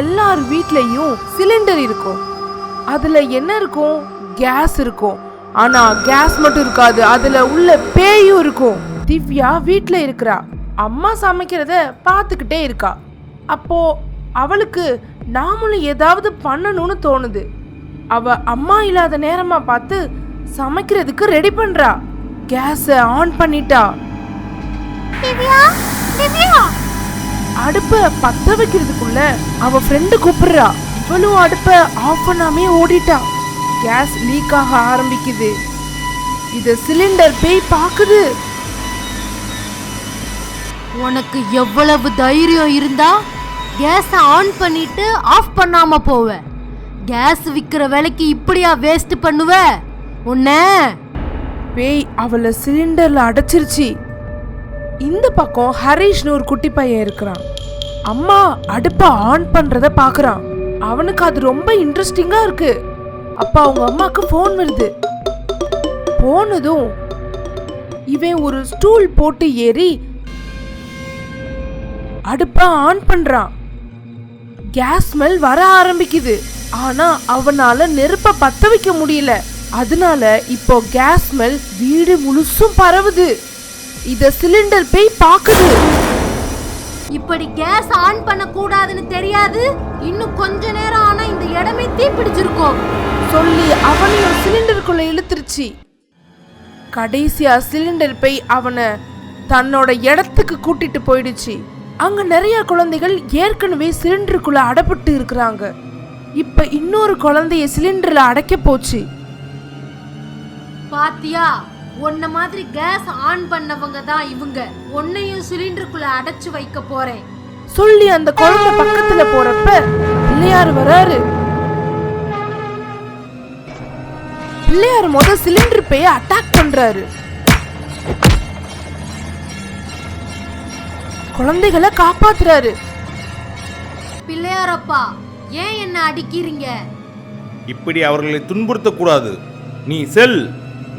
எல்லார் வீட்லயும் சிலிண்டர் இருக்கும். அதுல என்ன இருக்கும்? கேஸ் இருக்கும். ஆனா கேஸ் மட்டும் இருக்காது. அதுல உள்ள பேயும் இருக்கும். திவ்யா வீட்ல இருக்கிறா. அம்மா சமைக்கிறத பார்த்துக்கிட்டே இருக்கா. அப்போ அவளுக்கு நாமளும் ஏதாவது பண்ணணும்னு தோணுது. அவ அம்மா இல்லாத நேரமா பார்த்து சமைக்கிறதுக்கு ரெடி பண்றா. கேஸை ஆன் பண்ணிட்டா. திவ்யா திவ்யா! பத்த வைக்கிறதுக்குள்ள அவ ஃப்ரெண்டு கூப்பிடுறா. இவளும் அடுப்ப ஆஃப் பண்ணாமே ஓடிட்டா. கேஸ் லீக் ஆக ஆரம்பிக்குது. இத சிலிண்டர் பேய் பாக்குது. உனக்கு எவ்வளவு தைரியம் இருந்தா கேஸை ஆன் பண்ணிட்டு ஆஃப் பண்ணாம போவ. கேஸ் விக்கிற விலைக்கு இப்படியா வேஸ்ட் பண்ணுவ? உன்ன? பேய் அவளை சிலிண்டர்ல அடைச்சிருச்சு. இந்த பக்கம் ஹரிஷ்னு ஒரு குட்டி பையன் இருக்கிறான். அம்மா அடுப்பை ஆன் பண்றத பாக்குறான். அவனுக்கு அது ரொம்ப இன்ட்ரெஸ்டிங்கா இருக்கு. அப்ப அவங்க அம்மாக்கு ஃபோன் வருது. போனதும் இவன் ஒரு ஸ்டூல் போட்டு ஏறி அடுப்பை ஆன் பண்றான். கேஸ் ஸ்மெல் வர ஆரம்பிக்குது. ஆனா அவனால நெருப்ப பத்த வைக்க முடியல. அதனால இப்போ கேஸ் ஸ்மெல் வீடு முழுசும் பரவுது. இத சிலிண்டர் பேய் பாக்குது. இப்படி கேஸ் ஆன் பண்ண கூடாதுன்னு தெரியாது. இன்னும் கொஞ்ச நேரம் ஆனா இந்த இடமே தீப்பிடிச்சிருக்கும். சொல்லி அவனையும் சிலிண்டருக்குள்ள இழுத்துருச்சு. கடைசியா சிலிண்டர் போய் அவனை தன்னோட இடத்துக்கு கூட்டிட்டு போயிடுச்சு. அங்க நிறைய குழந்தைகள் ஏற்கனவே சிலிண்டருக்குள்ள அடப்பட்டு இருக்கிறாங்க. இப்ப இன்னொரு குழந்தைய சிலிண்டர்ல அடைக்க போச்சு. பாத்தியா? உன்ன மாதிரி கேஸ் ஆன் பண்ணவங்க தான் இவங்க. உன்னையும் சிலிண்டருக்குள்ள அடைச்சு வைக்க போறேன். சொல்லி அந்த குழந்தை பக்கத்துல போறப்ப பிள்ளையார் வராரு. பிள்ளையார் முத சிலிண்டர் பேய அட்டாக் பண்றாரு. குழந்தைகளை காப்பாத்துறாரு. பிள்ளையாரப்பா ஏன் என்ன அடிக்கிறீங்க? இப்படி அவர்களை துன்புறுத்தக்கூடாது. நீ செல்.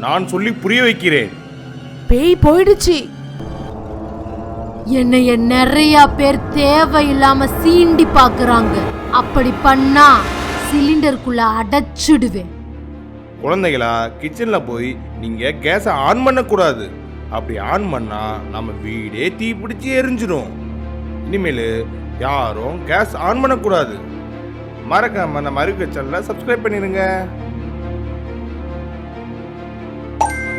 நான் சொல்லி புரிய வைக்கிறேன். பேய் போயிடுச்சு. என்னைய நிறைய பேர் தேவையில்லாம சீண்டி பாக்குறாங்க அப்படி பண்ணா சிலிண்டருக்குள்ள அடைச்சிடுவேன். குழந்தைகளா கிச்சனில் போய் நீங்கள் கேஸை ஆன் பண்ணக்கூடாது. அப்படி ஆன் பண்ணால் நம்ம வீடே தீ பிடிச்சி எரிஞ்சிடும் இனிமேல் யாரும் கேஸ் ஆன் பண்ணக்கூடாது. மறக்காம நம்ம அறிவிக்க சேனலை சப்ஸ்கிரைப் பண்ணிடுங்க